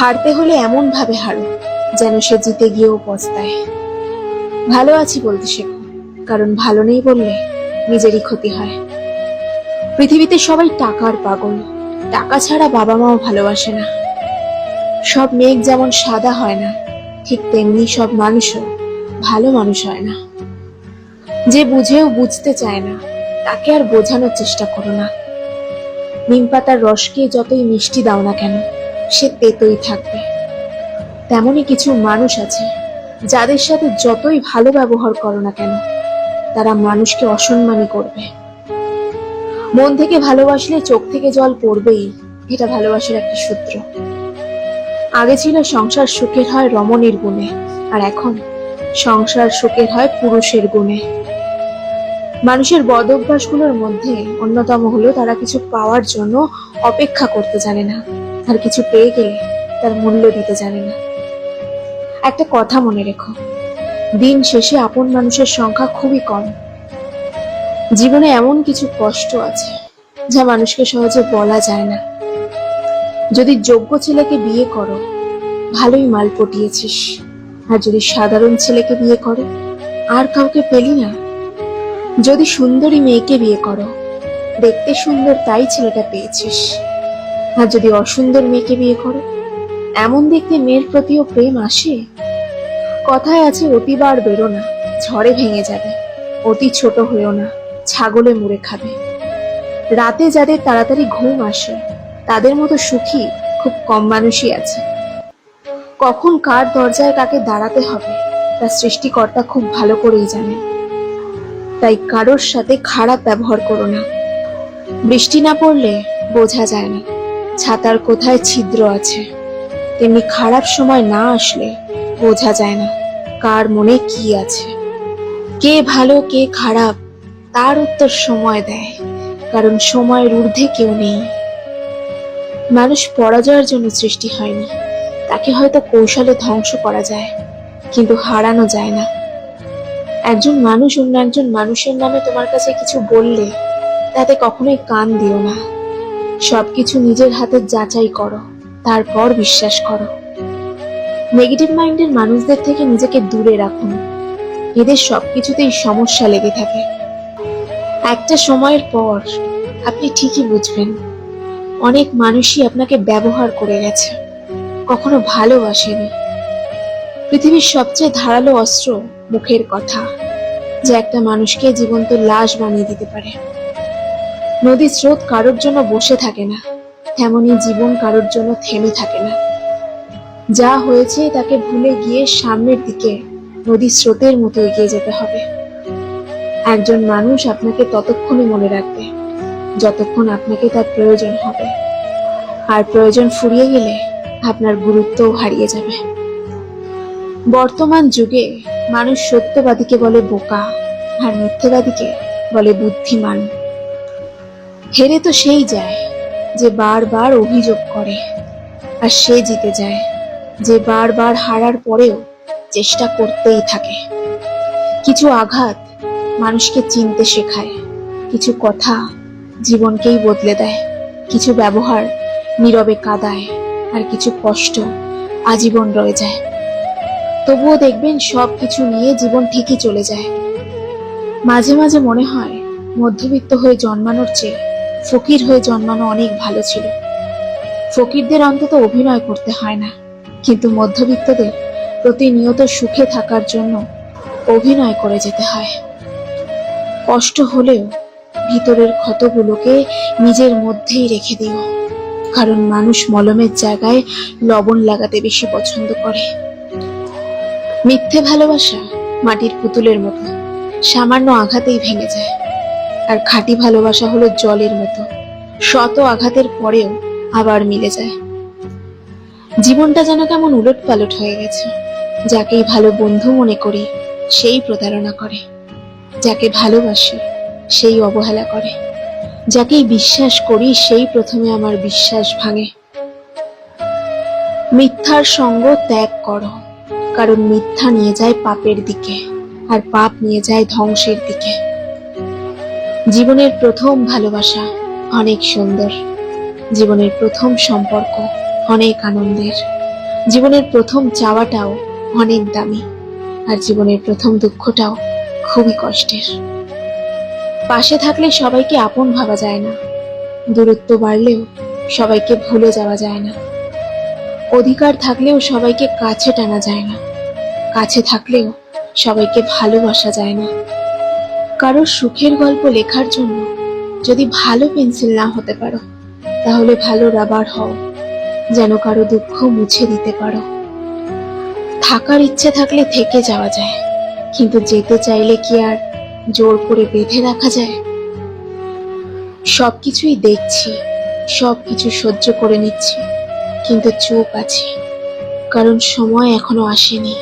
হারতে হলে এমন ভাবে হারো, যেন সে জিতে গিয়েও পস্তায়। ভালো আছি বলতে শেখো, কারণ ভালো নেই বললে নিজেরই ক্ষতি হয়। পৃথিবীতে সবাই টাকার পাগল, টাকা ছাড়া বাবা মাও ভালোবাসে না। সব মেঘ যেমন সাদা হয় না, ঠিক তেমনি সব মানুষও ভালো মানুষ হয় না। যে বুঝেও বুঝতে চায় না, তাকে আর বোঝানোর চেষ্টা করো না। নিম পাতার রসকে যতই মিষ্টি দাও না কেন সে তেতই থাকবে। তেমনই কিছু মানুষ আছে, যাদের সাথে যতই ভালো ব্যবহার করো না কেন, তারা মানুষকে অসম্মানই করবে। মন থেকে ভালোবাসলে চোখ থেকে জল পড়বেই, এটা ভালোবাসার একটা সূত্র। আগে ছিল সংসার সুখের হয় রমণীর গুণে, আর এখন সংসার সুখের হয় পুরুষের গুণে। মানুষের বদ অভ্যাসগুলোর মধ্যে অন্যতম হলো তারা কিছু পাওয়ার জন্য অপেক্ষা করতে জানে না। আর কিছু পেয়ে গেলে তার মূল্য দিতে জানে না। একটা কথা মনে রেখো, দিন শেষে আপন মানুষের সংখ্যা খুবই কম। জীবনে এমন কিছু কষ্ট আছে যা মানুষকে সহজে বলা যায় না। যদি যোগ্য ছেলেকে বিয়ে করো, ভালোই মাল পটিয়েছিস। আর যদি সাধারণ ছেলেকে বিয়ে করো, আর কাউকে পেলি না। যদি সুন্দরী মেয়েকে বিয়ে করো, দেখতে সুন্দর তাই ছেলেটা পেয়েছিস। আর যদি অসুন্দর মেয়েকে বিয়ে করো, এমন দেখতে মেয়ের প্রতিও প্রেম আসে? কথায় আছে অতিবার বেরো না, ঝড়ে ভেঙে যাবে। অতি ছোট হয়েও না, ছাগলে মুড়ে খাবে। রাতে যাদের তাড়াতাড়ি ঘুম আসে, তাদের মতো সুখী খুব কম মানুষই আছে। কখন কার দরজায় কাকে দাঁড়াতে হবে, তা সৃষ্টিকর্তা খুব ভালো করেই জানেন। তাই কারোর সাথে খারাপ ব্যবহার করো না। বৃষ্টি না পড়লে বোঝা যায় না। ছাতার কোথায় ছিদ্র আছে? তেমনি খারাপ সময় না আসলে বোঝা যায় না কার মনে কি আছে। কে ভালো, কে খারাপ, তার উত্তর সময় দেয়, কারণ সময়ের ঊর্ধ্বে কেউ নেই। মানুষ পরাজয়ের জন্য সৃষ্টি হয়নি, তাকে হয়তো কৌশলে ধ্বংস করা যায়, কিন্তু হারানো যায় না। একজন মানুষ অন্য একজন মানুষের নামে তোমার কাছে কিছু বললে তাতে কখনোই কান দিও না। সবকিছু নিজের হাতে যাচাই করো, তারপর বিশ্বাস করো। নেগেটিভ মাইন্ডের মানুষদের থেকে নিজেকে দূরে রাখুন। এদের সবকিছুতেই সমস্যা লেগে থাকে। একটা সময়ের পর আপনি ঠিকই বুঝবেন, অনেক মানুষই আপনাকে ব্যবহার করে গেছে, কখনো ভালোবাসেনি। পৃথিবীর সবচেয়ে ধারালো অস্ত্র মুখের কথা, যে একটা মানুষকে জীবন্ত লাশ বানিয়ে দিতে পারে। নদীর স্রোত কারোর জন্য বসে থাকে না, তেমনি জীবন কারোর জন্য থেমে থাকে না। যা হয়েছে তাকে ভুলে গিয়ে সামনের দিকে নদীর স্রোতের মতো এগিয়ে যেতে হবে। একজন মানুষ আপনাকে ততক্ষণই মনে রাখবে, যতক্ষণ আপনাকে তার প্রয়োজন হবে। আর প্রয়োজন ফুরিয়ে গেলে আপনার গুরুত্বও হারিয়ে যাবে। বর্তমান যুগে মানুষ সত্যবাদীকে বলে বোকা, আর মিথ্যেবাদীকে বলে বুদ্ধিমান। হেরে তো সেই যায়, যে বারবার অভিযোগ করে। আর সে জিতে যায়, যে বারবার হারার পরেও চেষ্টা করতেই থাকে। কিছু আঘাত মানুষকে চিনতে শেখায়, কিছু কথা জীবনকেই বদলে দেয়, কিছু ব্যবহার নীরবে কাদায়, আর কিছু কষ্ট আজীবন রয়ে যায়। তবুও দেখবেন সব কিছু নিয়ে জীবন ঠিকই চলে যায়। মাঝে মাঝে মনে হয়, মধ্যবিত্ত হয়ে জন্মানোর চেয়ে ফকির হয়ে জন্মানো অনেক ভালো ছিল। ফকিরদের অন্তত অভিনয় করতে হয় না। কিন্তু মধ্যবিত্তদের প্রতিনিয়ত সুখে থাকার জন্য অভিনয় করে যেতে হয়। কষ্ট হলেও ভিতরের ক্ষতগুলোকে নিজের মধ্যেই রেখে দিও। কারণ মানুষ মলমের জায়গায় লবণ লাগাতে বেশি পছন্দ করে। মিথ্যে ভালোবাসা মাটির পুতুলের মতো সামান্য আঘাতেই ভেঙে যায়। আর খাঁটি ভালোবাসা হলো জলের মতো। শত আঘাতের পরেও আবার মিলে যায়। জীবনটা যেন কেমন উলট পালট হয়ে গেছে। যাকেই ভালো বন্ধু মনে করি, সেই প্রতারণা করে। যাকে ভালোবাসি, সেই অবহেলা করে। যাকেই বিশ্বাস করি, সেই প্রথমে আমার বিশ্বাস ভাঙে। মিথ্যার সঙ্গ ত্যাগ করো, কারণ মিথ্যা নিয়ে যায় পাপের দিকে, আর পাপ নিয়ে যায় ধ্বংসের দিকে। জীবনের প্রথম ভালোবাসা অনেক সুন্দর। জীবনের প্রথম সম্পর্ক অনেক আনন্দের। জীবনের প্রথম চাওয়াটাও অনেক দামি। আর জীবনের প্রথম দুঃখটাও খুবই কষ্টের। পাশে থাকলে সবাইকে আপন ভাবা যায় না। দূরত্ব বাড়লেও সবাইকে ভুলে যাওয়া যায় না। অধিকার থাকলেও সবাইকে কাছে টানা যায় না। কাছে থাকলেও সবাইকে ভালোবাসা যায় না। কারোর সুখের গল্প লেখার জন্য যদি ভালো পেন্সিল না হতে পারো, তাহলে ভালো রাবার হও, যেন কারও দুঃখ মুছে দিতে পারো। থাকার ইচ্ছে থাকলে থেকে যাওয়া যায়, কিন্তু যেতে চাইলে কি আর জোর করে বেঁধে রাখা যায়? সবকিছুই দেখছি, সবকিছু সহ্য করে নিচ্ছি, কিন্তু চুপ আছি, কারণ সময় এখনও আসেনি।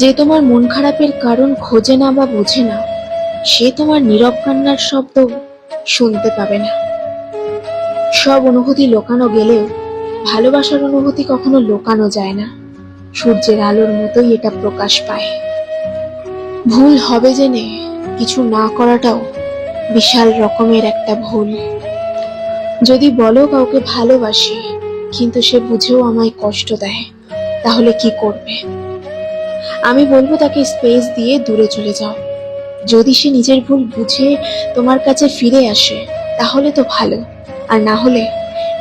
যে তোমার মন খারাপের কারণ খোঁজে না বা বোঝে না সে তোমার নীরব কান্নার শব্দ শুনতে পাবে না। সব অনুভূতি লোকানো গেলেও ভালোবাসার অনুভূতি কখনো লোকানো যায় না। সূর্যের আলোর মতোই এটা প্রকাশ পায়। ভুল হবে জেনে কিছু না করাটাও বিশাল রকমের একটা ভুল। যদি বলো কাউকে ভালোবাসি, কিন্তু সে বুঝেও আমায় কষ্ট দেয়, তাহলে কি করবে? আমি বলব তাকে স্পেস দিয়ে দূরে চলে যাও। যদি সে নিজের ভুল বুঝে তোমার কাছে ফিরে আসে, তাহলে তো ভালো। আর না হলে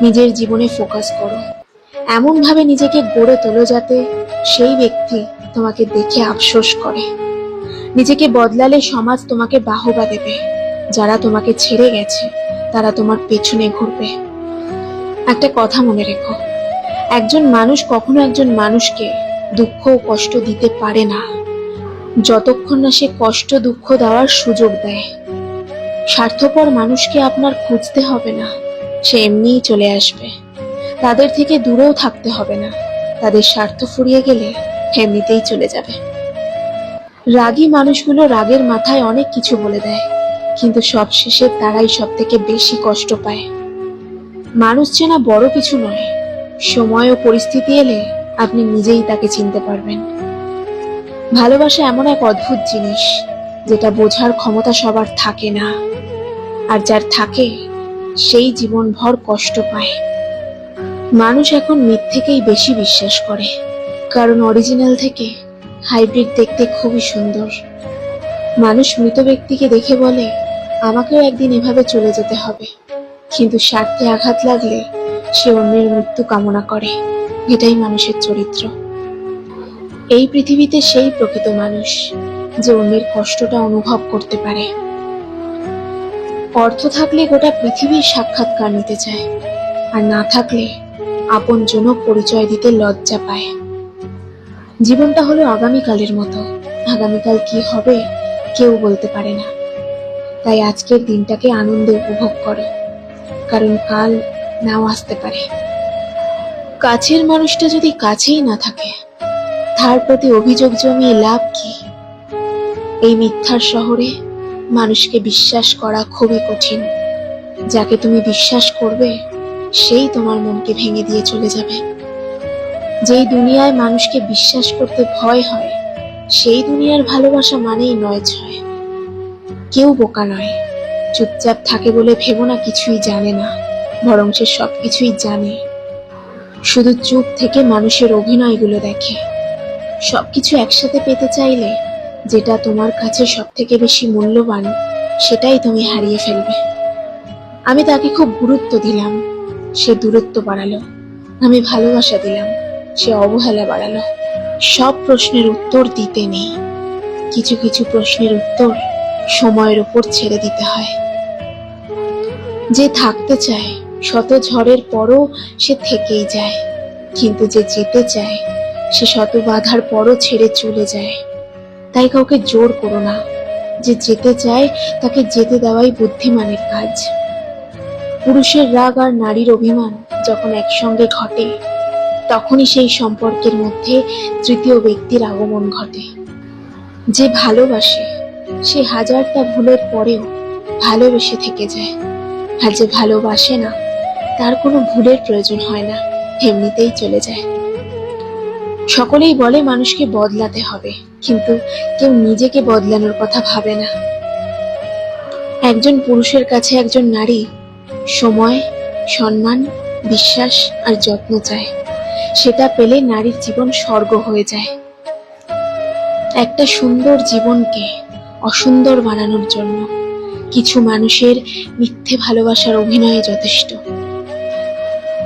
নিজের জীবনে ফোকাস করো। এমন ভাবে নিজেকে গড়ে তোলো যাতে সেই ব্যক্তি তোমাকে দেখে আফসোস করে। নিজেকে বদলালে সমাজ তোমাকে বাহবা দেবে। যারা তোমাকে ছেড়ে গেছে, তারা তোমার পেছনে ঘুরবে। একটা কথা মনে রেখো, একজন মানুষ কখনো একজন মানুষকে দুঃখ ও কষ্ট দিতে পারে না। যতক্ষণ না সে কষ্ট, দুঃখ দেওয়ার সুযোগ দেয়। স্বার্থপর মানুষকে আপনার খুঁজতে হবে না, সে এমনিই চলে আসবে। তাদের থেকে দূরেও থাকতে হবে না, তাদের স্বার্থ ফুরিয়ে গেলে এমনিতেই চলে যাবে। রাগী মানুষগুলো রাগের মাথায় অনেক কিছু বলে দেয়, কিন্তু সবশেষে তারাই সব থেকে বেশি কষ্ট পায়। মানুষ চেনা বড় কিছু নয়, সময় ও পরিস্থিতি এলে আপনি নিজেই তাকে চিনতে পারবেন। ভালোবাসা এমন এক অদ্ভুত জিনিস, যেটা বোঝার ক্ষমতা সবার থাকে না। আর যার থাকে, সেই জীবনভর কষ্ট পায়। মানুষ এখন মিথ্যেকেই বেশি বিশ্বাস করে, কারণ অরিজিনাল থেকে হাইব্রিড দেখতে খুবই সুন্দর। মানুষ মৃত ব্যক্তিকে দেখে বলে, আমাকেও একদিন এভাবে চলে যেতে হবে। কিন্তু স্বার্থে আঘাত লাগলে সে অন্যের মৃত্যু কামনা করে। এটাই মানুষের চরিত্র। এই পৃথিবীতে সেই প্রকৃত মানুষ যে অন্যের কষ্টটা অনুভব করতে পারে। অর্থ থাকলে গোটা পৃথিবীর সাক্ষাৎকার নিতে চায়, আর না থাকলে আপন জনক পরিচয় দিতে লজ্জা পায়। জীবনটা হলো আগামীকালের মতো। আগামীকাল কি হবে কেউ বলতে পারে না। তাই আজকের দিনটাকে আনন্দে উপভোগ করো, কারণ কাল নাও আসতে পারে। কাছের মানুষটা যদি কাছেই না থাকে তার প্রতি অভিযোগ জমিয়ে লাভ কি? এই মিথ্যার শহরে মানুষকে বিশ্বাস করা খুবই কঠিন। যাকে তুমি বিশ্বাস করবে, সেই তোমার মনকে ভেঙে দিয়ে চলে যাবে। যেই দুনিয়ায় মানুষকে বিশ্বাস করতে ভয় হয়, সেই দুনিয়ার ভালোবাসা মানেই নয় ছয়। কেউ বোকা নয়, চুপচাপ থাকে বলে ভেবো না কিছুই জানে না, বরং সে সবকিছুই জানে। শুধু চুপ থেকে মানুষের অভিনয়গুলো দেখে। সবকিছু একসাথে পেতে চাইলে যেটা তোমার কাছে সব থেকে বেশি মূল্যবান, সেটাই তুমি হারিয়ে ফেলবে। আমি তাকে খুব গুরুত্ব দিলাম। সে দূরত্ব বাড়ালো। আমি ভালোবাসা দিলাম। সে অবহেলা বাড়ালো। সব প্রশ্নের উত্তর দিতে নেই। কিছু কিছু প্রশ্নের উত্তর সময়ের উপর ছেড়ে দিতে হয়। যে থাকতে চায় শত ঝড়ের পরও সে থেকেই যায়। কিন্তু যে যেতে চায় সে শত বাধার পরও ছেড়ে চলে যায়। তাই কাউকে জোর করো না। যে যেতে চায়, তাকে যেতে দেওয়াই বুদ্ধিমানের কাজ। পুরুষের রাগ আর নারীর অভিমান যখন একসঙ্গে ঘটে, তখনই সেই সম্পর্কের মধ্যে তৃতীয় ব্যক্তির আগমন ঘটে। যে ভালোবাসে, সে হাজারটা ভুলের পরেও ভালোবেসে থেকে যায়। আর যে ভালোবাসে না, তার কোনো ভুলের প্রয়োজন হয় না, এমনিতেই চলে যায়। সকলেই বলে মানুষকে বদলাতে হবে, কিন্তু কেউ নিজেকে বদলানোর কথা ভাবে না। একজন পুরুষের কাছে একজন নারী সময়, সম্মান, বিশ্বাস আর যত্ন চায়। সেটা পেলে নারীর জীবন স্বর্গ হয়ে যায়। একটা সুন্দর জীবনকে অসুন্দর বানানোর জন্য কিছু মানুষের মিথ্যে ভালোবাসার অভিনয়ে যথেষ্ট।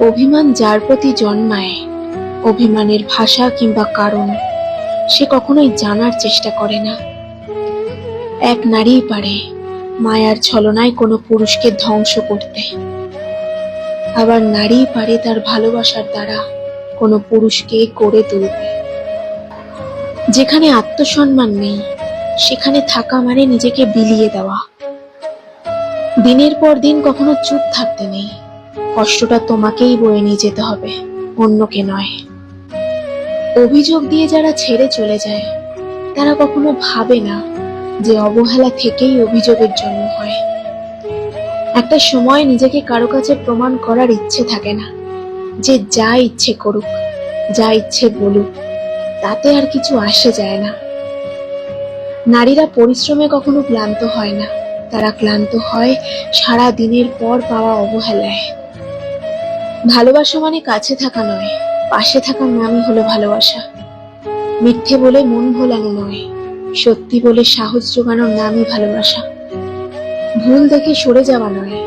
অভিমান যার প্রতি জন্মায় অভিমানের ভাষা কিংবা কারণ, সে কখনোই জানার চেষ্টা করে না। এক নারীই পারে মায়ার ছলনায় কোনো পুরুষকে ধ্বংস করতে। আবার নারী পারে তার ভালোবাসার দ্বারা কোনো পুরুষকে করে তুলতে। যেখানে আত্মসম্মান নেই, সেখানে থাকা মানে নিজেকে বিলিয়ে দেওয়া। দিনের পর দিন কখনো চুপ থাকতে নেই। কষ্টটা তোমাকেই বয়ে নিয়ে যেতে হবে, অন্যকে নয়। অভিযোগ দিয়ে যারা ছেড়ে চলে যায়, তারা কখনো ভাবে না যে অবহেলা থেকেই অভিযোগের জন্ম হয়। একটা সময় নিজেকে কারও কাছে প্রমাণ করার ইচ্ছে থাকে না যে যা ইচ্ছে করুক, যা ইচ্ছে বলুক, তাতে আর কিছু আসে যায় না। নারীরা পরিশ্রমে কখনো ক্লান্ত হয় না। তারা ক্লান্ত হয় সারা দিনের পর পাওয়া অবহেলায়। ভালোবাসা মানে কাছে থাকা নয় পাশে থাকার নামই হলো ভালোবাসা। মিথ্যে বলে মন ভোলানো নয়, সত্যি বলে সাহস জোগানোর নামই ভালোবাসা। ভুল দেখে সরে যাওয়া নয়,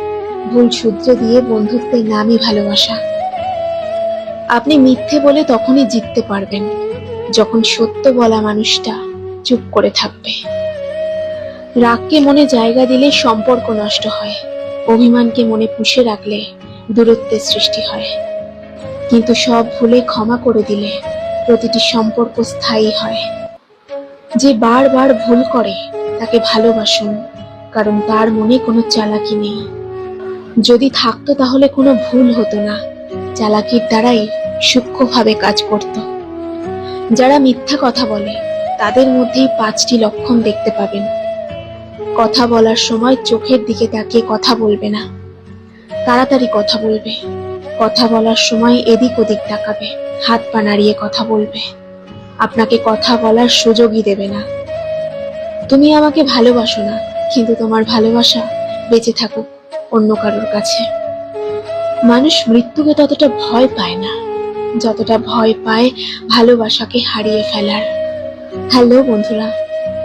ভুল শুধরে দিয়ে বন্ধুত্বের নামই ভালোবাসা। আপনি মিথ্যে বলে তখনই জিততে পারবেন, যখন সত্য বলা মানুষটা চুপ করে থাকবে। রাগকে মনে জায়গা দিলে সম্পর্ক নষ্ট হয়, অভিমানকে মনে পুষে রাখলে দূরত্বের সৃষ্টি হয়। কিন্তু সব ভুলে ক্ষমা করে দিলে প্রতিটি সম্পর্ক স্থায়ী হয়। যে বারবার ভুল করে, তাকে ভালোবাসুন, কারণ তার মনে কোনো চালাকি নেই। যদি থাকতো তাহলে কোনো ভুল হতো না। চালাকির দ্বারাই সূক্ষ্মভাবে কাজ করত। যারা মিথ্যা কথা বলে, তাদের মধ্যেই পাঁচটি লক্ষণ দেখতে পাবেন। কথা বলার সময় চোখের দিকে তাকিয়ে কথা বলবে না। তাড়াতাড়ি কথা বলবে। কথা বলার সময় এদিক ওদিক তাকাবে, হাত পা নাড়িয়ে কথা বলবে। আপনাকে কথা বলার সুযোগই দেবে না। তুমি আমাকে ভালোবাসো না, কিন্তু তোমার ভালোবাসা বেঁচে থাকুক অন্য কারোর কাছে। মানুষ মৃত্যুকে ততটা ভয় পায় না। যতটা ভয় পায় ভালোবাসাকে হারিয়ে ফেলার। হ্যালো বন্ধুরা,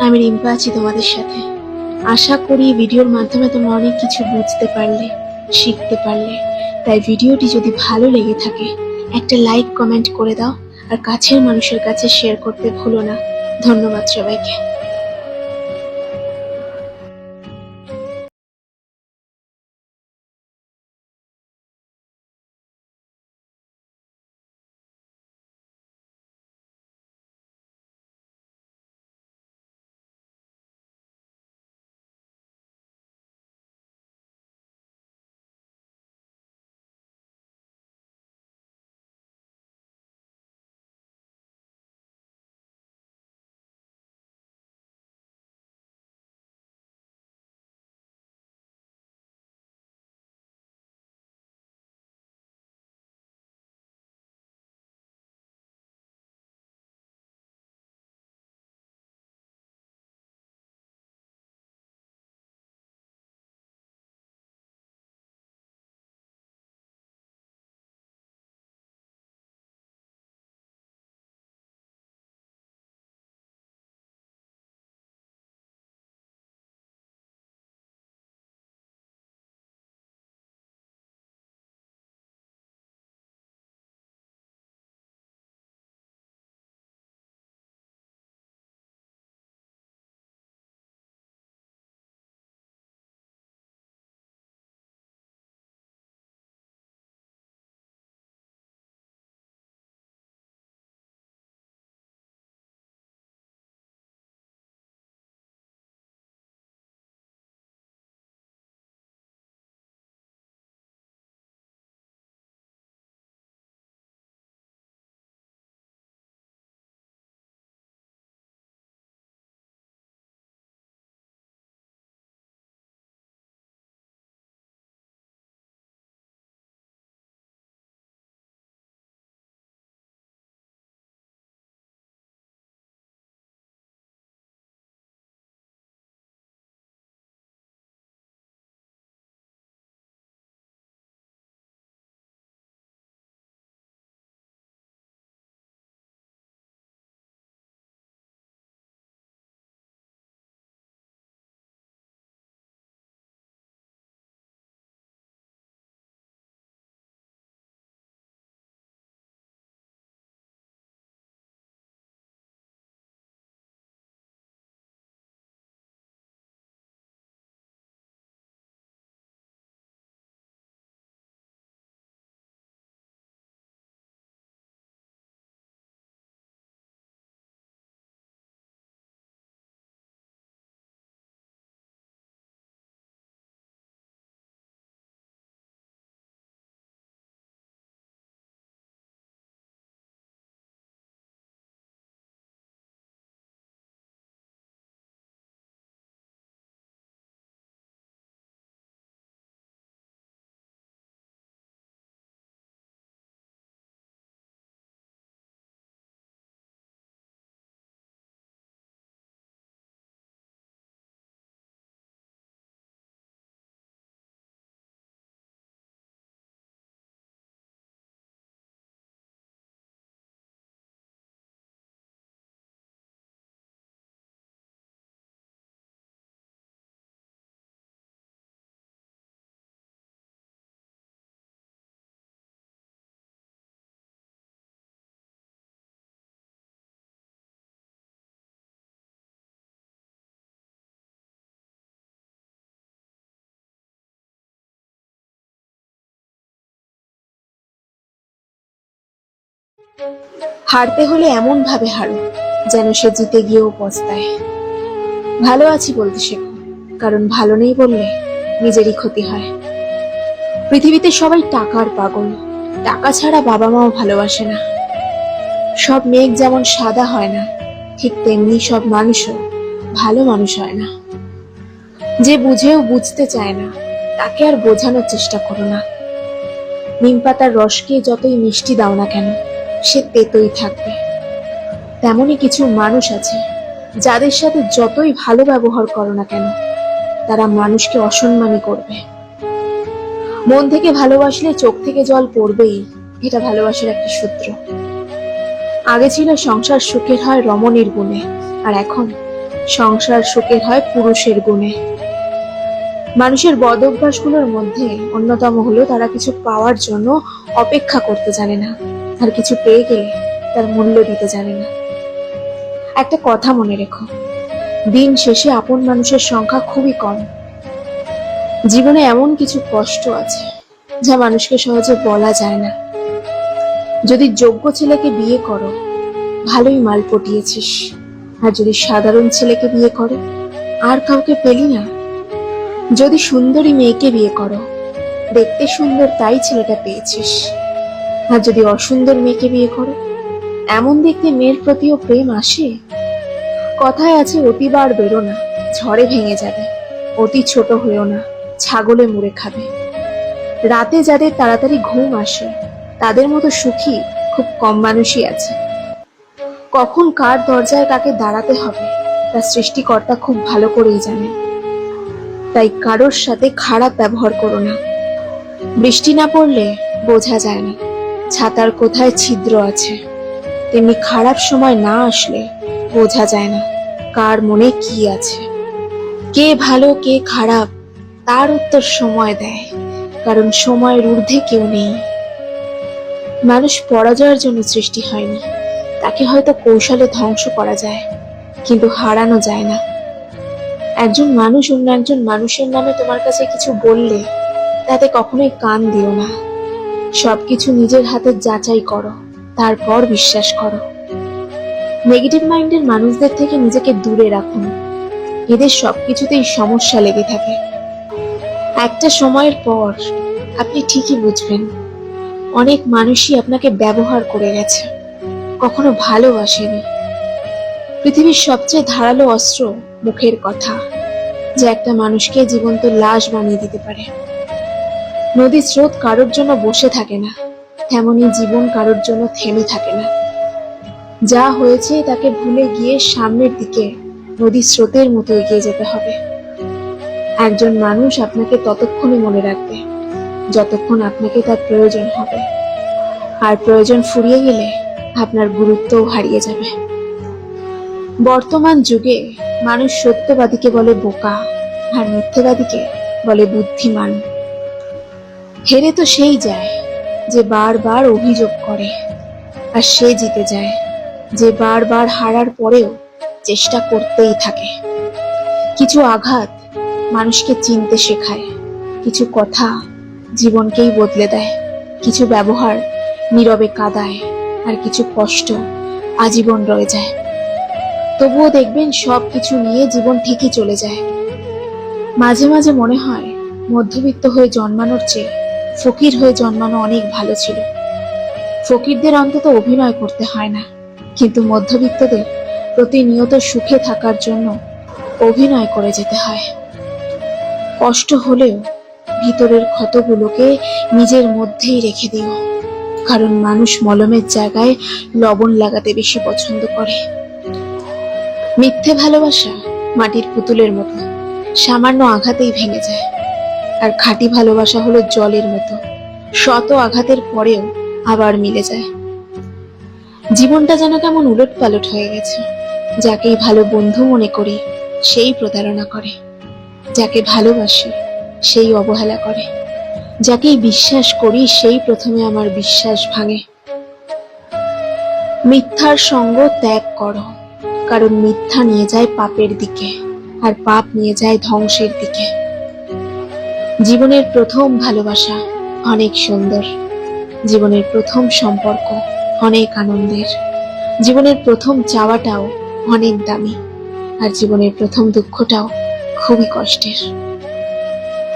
আমি রিম্পা আছি তোমাদের সাথে। আশা করি ভিডিওর মাধ্যমে তোমরা অনেক কিছু বুঝতে পারলে, শিখতে পারলে। তাই ভিডিওটি যদি ভালো লেগে থাকে, একটা লাইক, কমেন্ট করে দাও, আর কাছের মানুষের কাছে শেয়ার করতে ভুলো না। ধন্যবাদ সবাইকে। হারতে হলে এমন ভাবে হারো, যেন সে জিতে গিয়েও পস্তায়। ভালো আছি বলতে শেখো, কারণ ভালো নেই বললে নিজেরই ক্ষতি হয়। পৃথিবীতে সবাই টাকার পাগল, টাকা ছাড়া বাবা মাও ভালোবাসে না। সব মেঘ যেমন সাদা হয় না, ঠিক তেমনি সব মানুষও ভালো মানুষ হয় না। যে বুঝেও বুঝতে চায় না, তাকে আর বোঝানোর চেষ্টা করো না। নিম পাতার রসকে যতই মিষ্টি দাও না কেন সে তেতই থাকবে। তেমনই কিছু মানুষ আছে, যাদের সাথে যতই ভালো ব্যবহার করো না কেন, তারা মানুষকে অসম্মানই করবে। মন থেকে ভালোবাসলে চোখ থেকে জল পড়বেই, এটা ভালোবাসার একটা সূত্র। আগে ছিল সংসার সুখের হয় রমণীর গুণে, আর এখন সংসার সুখের হয় পুরুষের গুণে। মানুষের বদ অভ্যাসগুলোর মধ্যে অন্যতম হলো তারা কিছু পাওয়ার জন্য অপেক্ষা করতে জানে না। আর কিছু পেয়ে গেলে তার মূল্য দিতে জানে না। একটা কথা মনে রেখো, দিন শেষে আপন মানুষের সংখ্যা খুবই কম। জীবনে এমন কিছু কষ্ট আছে যা মানুষকে সহজে বলা যায় না। যদি যোগ্য ছেলেকে বিয়ে করো, ভালোই মাল পটিয়েছিস। আর যদি সাধারণ ছেলেকে বিয়ে করো, আর কাউকে পেলি না। যদি সুন্দরী মেয়েকে বিয়ে করো, দেখতে সুন্দর তাই ছেলেটা পেয়েছিস। আর যদি অসুন্দর মেয়েকে বিয়ে করো, এমন দেখতে মেয়ের প্রতিও প্রেম আসে? কথায় আছে অতিবার বেরো না, ঝড়ে ভেঙে যাবে, অতি ছোট হয়েও না, ছাগলে মুড়ে খাবে। রাতে যাদের তাড়াতাড়ি ঘুম আসে, তাদের মতো সুখী খুব কম মানুষই আছে। কখন কার দরজায় কাকে দাঁড়াতে হবে, তা সৃষ্টিকর্তা খুব ভালো করেই জানে তাই কারোর সাথে খারাপ ব্যবহার করো না। বৃষ্টি না পড়লে বোঝা যায় না। ছাতার কোথায় ছিদ্র আছে? তেমনি খারাপ সময় না আসলে বোঝা যায় না কার মনে কি আছে। কে ভালো, কে খারাপ, তার উত্তর সময় দেয়, কারণ সময়ের ঊর্ধ্বে কেউ নেই। মানুষ পরাজয়ের জন্য সৃষ্টি হয়নি, তাকে হয়তো কৌশলে ধ্বংস করা যায়, কিন্তু হারানো যায় না। একজন মানুষ অন্য একজন মানুষের নামে তোমার কাছে কিছু বললে তাতে কখনোই কান দিও না। সবকিছু নিজের হাতে যাচাই করো, তারপর বিশ্বাস করো। নেগেটিভ মাইন্ডের মানুষদের থেকে নিজেকে দূরে রাখুন। এদের সবকিছুতেই সমস্যা লেগে থাকে। একটা সময়ের পর আপনি ঠিকই বুঝবেন, অনেক মানুষই আপনাকে ব্যবহার করে গেছে, কখনো ভালোবাসেনি পৃথিবীর সবচেয়ে ধারালো অস্ত্র মুখের কথা, যা একটা মানুষকে জীবন্ত লাশ বানিয়ে দিতে পারে। নদীর স্রোত কারোর জন্য বসে থাকে না, তেমনি জীবন কারোর জন্য থেমে থাকে না। যা হয়েছে তাকে ভুলে গিয়ে সামনের দিকে নদীর স্রোতের মতো এগিয়ে যেতে হবে। একজন মানুষ আপনাকে ততক্ষণই মনে রাখবে, যতক্ষণ আপনাকে তার প্রয়োজন হবে। আর প্রয়োজন ফুরিয়ে গেলে আপনার গুরুত্বও হারিয়ে যাবে। বর্তমান যুগে মানুষ সত্যবাদীকে বলে বোকা, আর মিথ্যেবাদীকে বলে বুদ্ধিমান। হেরে তো সেই যায়, যে বারবার অভিযোগ করে। আর সে জিতে যায়, যে বারবার হারার পরেও চেষ্টা করতেই থাকে। কিছু আঘাত মানুষকে চিনতে শেখায়, কিছু কথা জীবনকেই বদলে দেয়, কিছু ব্যবহার নীরবে কাদায়, আর কিছু কষ্ট আজীবন রয়ে যায়। তবুও দেখবেন সব কিছু নিয়ে জীবন ঠিকই চলে যায়। মাঝে মাঝে মনে হয়, মধ্যবিত্ত হয়ে জন্মানোর চেয়ে ফকির হয়ে জন্মানো অনেক ভালো ছিল। ফকিরদের অন্তত অভিনয় করতে হয় না। কিন্তু মধ্যবিত্তদের প্রতিনিয়ত সুখে থাকার জন্য অভিনয় করে যেতে হয়। কষ্ট হলেও ভিতরের ক্ষতগুলোকে নিজের মধ্যেই রেখে দিও। কারণ মানুষ মলমের জায়গায় লবণ লাগাতে বেশি পছন্দ করে। মিথ্যে ভালোবাসা মাটির পুতুলের মতো সামান্য আঘাতেই ভেঙে যায়। আর খাঁটি ভালোবাসা হলো জলের মতো। শত আঘাতের পরেও আবার মিলে যায়। জীবনটা যেন কেমন উলট পালট হয়ে গেছে। যাকেই ভালো বন্ধু মনে করি, সেই প্রতারণা করে। যাকে ভালোবাসি, সেই অবহেলা করে। যাকেই বিশ্বাস করি, সেই প্রথমে আমার বিশ্বাস ভাঙে। মিথ্যার সঙ্গ ত্যাগ করো, কারণ মিথ্যা নিয়ে যায় পাপের দিকে, আর পাপ নিয়ে যায় ধ্বংসের দিকে। জীবনের প্রথম ভালোবাসা অনেক সুন্দর। জীবনের প্রথম সম্পর্ক অনেক আনন্দের। জীবনের প্রথম চাওয়াটাও অনেক দামি। আর জীবনের প্রথম দুঃখটাও খুবই কষ্টের।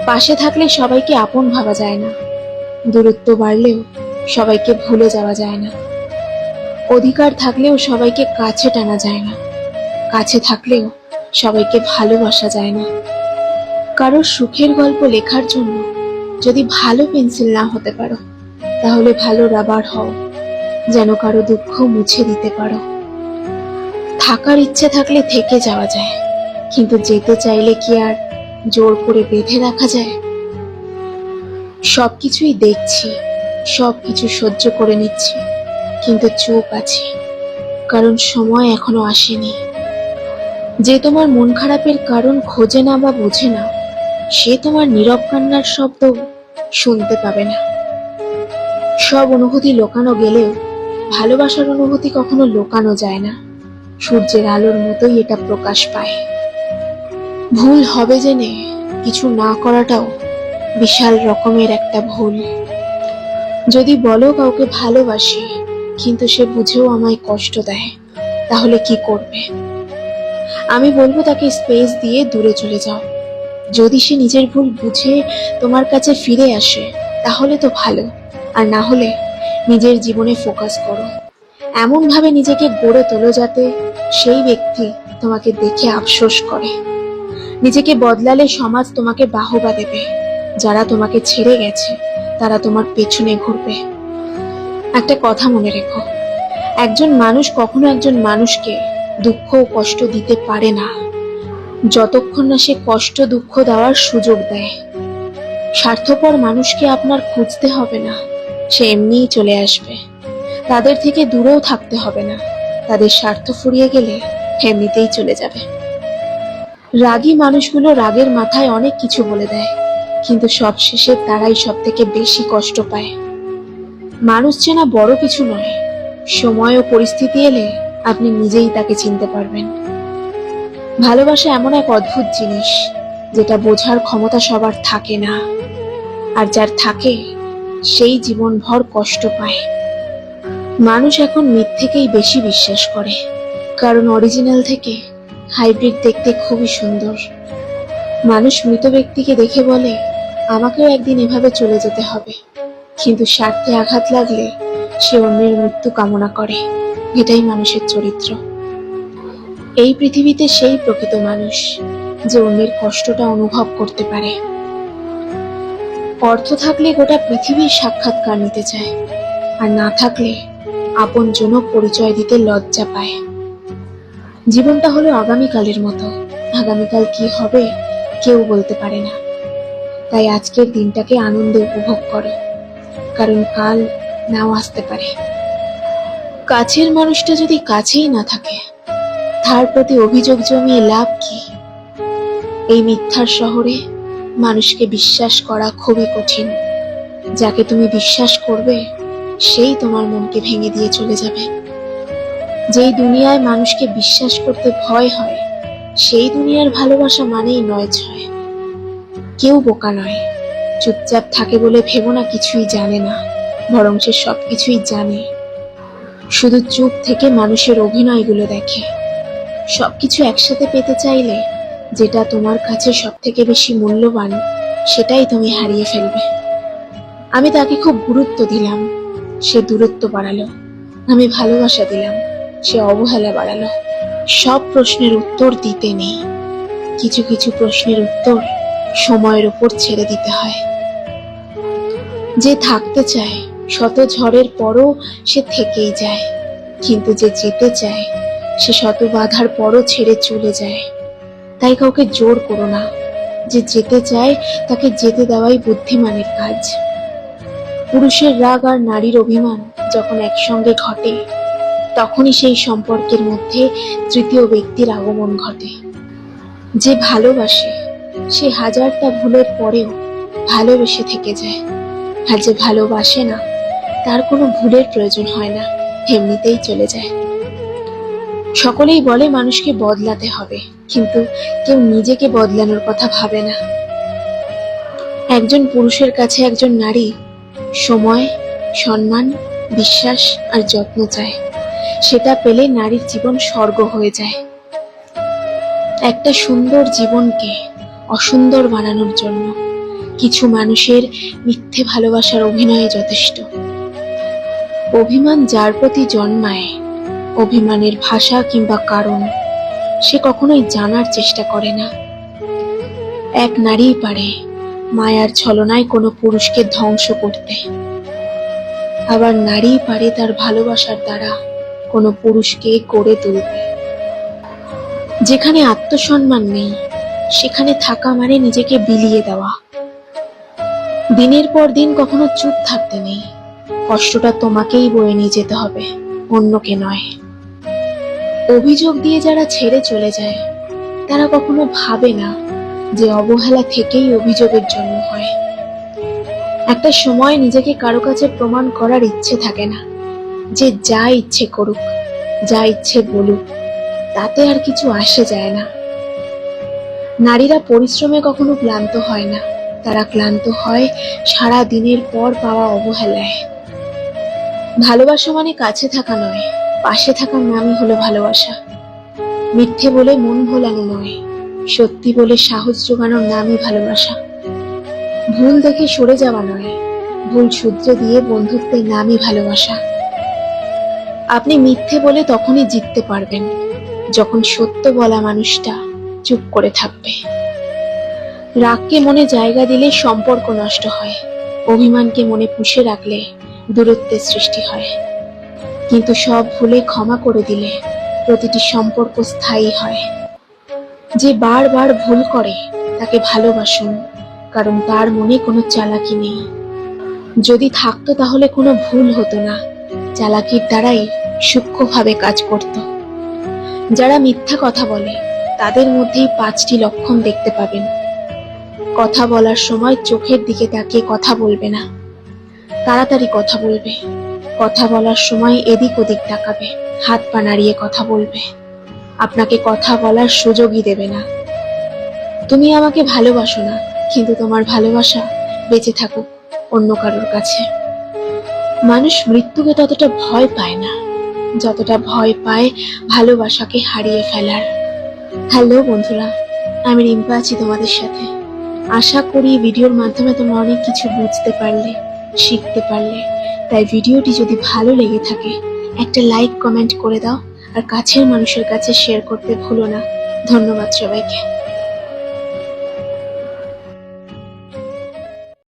পাশে থাকলে সবাইকে আপন ভাবা যায় না। দূরত্ব বাড়লেও সবাইকে ভুলে যাওয়া যায় না। অধিকার থাকলেও সবাইকে কাছে টানা যায় না। কাছে থাকলেও সবাইকে ভালোবাসা যায় না। কারোর সুখের গল্প লেখার জন্য যদি ভালো পেন্সিল না হতে পারো, তাহলে ভালো রাবার হও, যেন কারও দুঃখ মুছে দিতে পারো। থাকার ইচ্ছে থাকলে থেকে যাওয়া যায়, কিন্তু যেতে চাইলে কি আর জোর করে বেঁধে রাখা যায়? সবকিছুই দেখছি, সবকিছু সহ্য করে নিচ্ছি, কিন্তু চুপ আছি, কারণ সময় এখনও আসেনি। যে তোমার মন খারাপের কারণ খোঁজে না বা বোঝে না সে তোমার নীরব কান্নার শব্দ শুনতে পাবে না। সব অনুভূতি লোকানো গেলেও ভালোবাসার অনুভূতি কখনো লোকানো যায় না। সূর্যের আলোর মতোই এটা প্রকাশ পায়। ভুল হবে জেনে কিছু না করাটাও বিশাল রকমের একটা ভুল। যদি বলো কাউকে ভালোবাসি, কিন্তু সে বুঝেও আমায় কষ্ট দেয়, তাহলে কি করবে? আমি বলব তাকে স্পেস দিয়ে দূরে চলে যাও। যদি সে নিজের ভুল বুঝে তোমার কাছে ফিরে আসে, তাহলে তো ভালো। আর না হলে নিজের জীবনে ফোকাস করো। এমন ভাবে নিজেকে গড়ে তোলো যাতে সেই ব্যক্তি তোমাকে দেখে আফসোস করে। নিজেকে বদলালে সমাজ তোমাকে বাহবা দেবে। যারা তোমাকে ছেড়ে গেছে, তারা তোমার পেছনে ঘুরবে। একটা কথা মনে রেখো, একজন মানুষ কখনো একজন মানুষকে দুঃখ ও কষ্ট দিতে পারে না। যতক্ষণ না সে কষ্ট, দুঃখ দেওয়ার সুযোগ দেয়। স্বার্থপর মানুষকে আপনার খুঁজতে হবে না, সে এমনিই চলে আসবে। তাদের থেকে দূরেও থাকতে হবে না, তাদের স্বার্থ ফুরিয়ে গেলে এমনিতেই চলে যাবে। রাগী মানুষগুলো রাগের মাথায় অনেক কিছু বলে দেয়, কিন্তু সব সবশেষে তারাই সব থেকে বেশি কষ্ট পায়। মানুষ চেনা বড় কিছু নয়, সময় ও পরিস্থিতি এলে আপনি নিজেই তাকে চিনতে পারবেন। ভালোবাসা এমন এক অদ্ভুত জিনিস, যেটা বোঝার ক্ষমতা সবার থাকে না। আর যার থাকে, সেই জীবনভর কষ্ট পায়। মানুষ এখন মিথ্যেকেই বেশি বিশ্বাস করে, কারণ অরিজিনাল থেকে হাইব্রিড দেখতে খুবই সুন্দর। মানুষ মৃত ব্যক্তিকে দেখে বলে, আমাকেও একদিন এভাবে চলে যেতে হবে। কিন্তু স্বার্থে আঘাত লাগলে সে অন্যের মৃত্যু কামনা করে। এটাই মানুষের চরিত্র। এই পৃথিবীতে সেই প্রকৃত মানুষ যে অন্যের কষ্টটা অনুভব করতে পারে। অর্থ থাকলে গোটা পৃথিবীর সাক্ষাৎকার নিতে চায়, আর না থাকলে আপন জনক পরিচয় দিতে লজ্জা পায়। জীবনটা হলো আগামীকালের মতো। আগামীকাল কি হবে কেউ বলতে পারে না। তাই আজকের দিনটাকে আনন্দে উপভোগ করো, কারণ কাল নাও আসতে পারে। কাছের মানুষটা যদি কাছেই না থাকে তার প্রতি অভিযোগ জমিয়ে লাভ কি? এই মিথ্যার শহরে মানুষকে বিশ্বাস করা খুবই কঠিন। যাকে তুমি বিশ্বাস করবে, সেই তোমার মনকে ভেঙে দিয়ে চলে যাবে। যেই দুনিয়ায় মানুষকে বিশ্বাস করতে ভয় হয়, সেই দুনিয়ার ভালোবাসা মানেই নয় ছয়। কেউ বোকা নয়, চুপচাপ থাকে বলে ভেবো না কিছুই জানে না, বরং সে সবকিছুই জানে। শুধু চুপ থেকে মানুষের অভিনয়গুলো দেখে। সবকিছু একসাথে পেতে চাইলে যেটা তোমার কাছে সব থেকে বেশি মূল্যবান, সেটাই তুমি হারিয়ে ফেলবে। আমি তাকে খুব গুরুত্ব দিলাম। সে দূরত্ব বাড়ালো। আমি ভালোবাসা দিলাম। সে অবহেলা বাড়ালো। সব প্রশ্নের উত্তর দিতে নেই। কিছু কিছু প্রশ্নের উত্তর সময়ের উপর ছেড়ে দিতে হয়। যে থাকতে চায় শত ঝড়ের পরও সে থেকেই যায়। কিন্তু যে যেতে চায় সে শত বাধার পরও ছেড়ে চলে যায়। তাই কাউকে জোর করো না। যে যেতে চায়, তাকে যেতে দেওয়াই বুদ্ধিমানের কাজ। পুরুষের রাগ আর নারীর অভিমান যখন একসঙ্গে ঘটে, তখনই সেই সম্পর্কের মধ্যে তৃতীয় ব্যক্তির আগমন ঘটে। যে ভালোবাসে, সে হাজারটা ভুলের পরেও ভালোবেসে থেকে যায়। আর যে ভালোবাসে না, তার কোনো ভুলের প্রয়োজন হয় না, এমনিতেই চলে যায়। সকলেই বলে মানুষকে বদলাতে হবে, কিন্তু কেউ নিজেকে বদলানোর কথা ভাবে না। একজন পুরুষের কাছে একজন নারী সময়, সম্মান, বিশ্বাস আর যত্ন চায়। সেটা পেলে নারীর জীবন স্বর্গ হয়ে যায়। একটা সুন্দর জীবনকে অসুন্দর বানানোর জন্য কিছু মানুষের মিথ্যে ভালোবাসার অভিনয়ে যথেষ্ট। অভিমান যার প্রতি জন্মায় অভিমানের ভাষা কিংবা কারণ, সে কখনোই জানার চেষ্টা করে না। এক নারীই পারে মায়ার ছলনায় কোনো পুরুষকে ধ্বংস করতে। আবার নারী পারে তার ভালোবাসার দ্বারা কোনো পুরুষকে গড়ে তুলতে। যেখানে আত্মসম্মান নেই, সেখানে থাকা মানে নিজেকে বিলিয়ে দেওয়া। দিনের পর দিন কখনো চুপ থাকতে নেই। কষ্টটা তোমাকেই বয়ে নিয়ে যেতে হবে, অন্যকে নয়। অভিযোগ দিয়ে যারা ছেড়ে চলে যায়, তারা কখনো ভাবে না যে অবহেলা থেকেই অভিযোগের জন্ম হয়। একটা সময় নিজেকে কারও কাছে প্রমাণ করার ইচ্ছে থাকে না যে যা ইচ্ছে করুক, যা ইচ্ছে বলুক, তাতে আর কিছু আসে যায় না। নারীরা পরিশ্রমে কখনো ক্লান্ত হয় না। তারা ক্লান্ত হয় সারা দিনের পর পাওয়া অবহেলায়। ভালোবাসা মানে কাছে থাকা নয় পাশে থাকার নামই হলো ভালোবাসা। মিথ্যে বলে মন ভোলানো নয়, সত্যি বলে সাহস জোগানোর নামই ভালোবাসা। ভুল দেখে সরে যাওয়া নয়, ভুল শুধরে দিয়ে বন্ধুত্বের নামই ভালোবাসা। আপনি মিথ্যে বলে তখনই জিততে পারবেন, যখন সত্য বলা মানুষটা চুপ করে থাকবে। রাগকে মনে জায়গা দিলে সম্পর্ক নষ্ট হয়, অভিমানকে মনে পুষে রাখলে দূরত্বের সৃষ্টি হয়। কিন্তু সব ভুলে ক্ষমা করে দিলে প্রতিটি সম্পর্ক স্থায়ী হয়। যে বারবার ভুল করে, তাকে ভালোবাসুন, কারণ তার মনে কোনো চালাকি নেই। যদি থাকতো তাহলে কোনো ভুল হতো না। চালাকির দ্বারাই সূক্ষ্মভাবে কাজ করত। যারা মিথ্যা কথা বলে, তাদের মধ্যেই পাঁচটি লক্ষণ দেখতে পাবেন। কথা বলার সময় চোখের দিকে তাকিয়ে কথা বলবে না। তাড়াতাড়ি কথা বলবে। কথা বলার সময় এদিক ওদিক তাকাবে, হাত পা নাড়িয়ে কথা বলবে। আপনাকে কথা বলার সুযোগই দেবে না। তুমি আমাকে ভালোবাসো না, কিন্তু তোমার ভালোবাসা বেঁচে থাকুক অন্য কারোর কাছে। মানুষ মৃত্যুকে ততটা ভয় পায় না। যতটা ভয় পায় ভালোবাসাকে হারিয়ে ফেলার। হ্যালো বন্ধুরা, আমি রিম্পা আছি তোমাদের সাথে। আশা করি ভিডিওর মাধ্যমে তোমরা অনেক কিছু বুঝতে পারলে, শিখতে পারলে। তাই ভিডিওটি যদি ভালো লেগে থাকে, একটা লাইক, কমেন্ট করে দাও, আর কাছের মানুষের কাছে শেয়ার করতে ভুলো না। ধন্যবাদ সবাইকে।